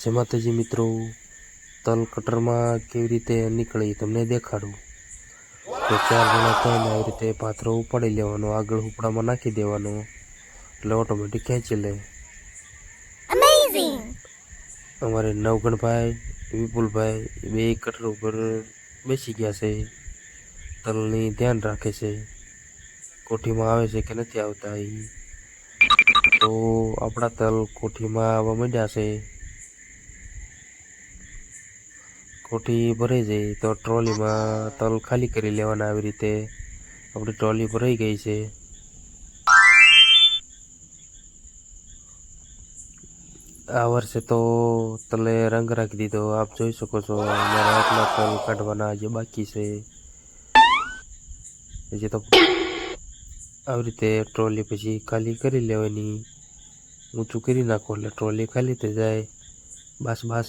જય માતાજી મિત્રો તલ કટરમાં કેવી રીતે નીકળે તમને દેખાડું. તો ચાર જણા થઈને આવી રીતે પાથરો ઉપાડી લેવાનો આગળ ઉપડામાં નાખી દેવાનો એટલે ઓટોમેટિક ખેંચી લે. અમારે નવગણભાઈ વિપુલભાઈ બે કટર ઉપર બેસી ગયા છે. તલની ધ્યાન રાખે છે. કોઠીમાં આવે છે કે નથી આવતા એ તો આપણા તલ કોઠીમાં આવવા માંડ્યા છે. કોઠી ભરાઈ જાય તો ટ્રોલીમાં તલ ખાલી કરી લેવાના આવી રીતે. આપણી ટ્રોલી ભરાઈ ગઈ છે. આ વર્ષે તો તલે રંગ રાખી દીધો. આપ જોઈ શકો છો અમારા આટલા તલ કાઢવાના જે બાકી છે. જે તો આવી રીતે ટ્રોલી પછી ખાલી કરી લેવાની. ઊંચું કરી નાખો એટલે ટ્રોલી ખાલી થઈ જાય. બસ બસ.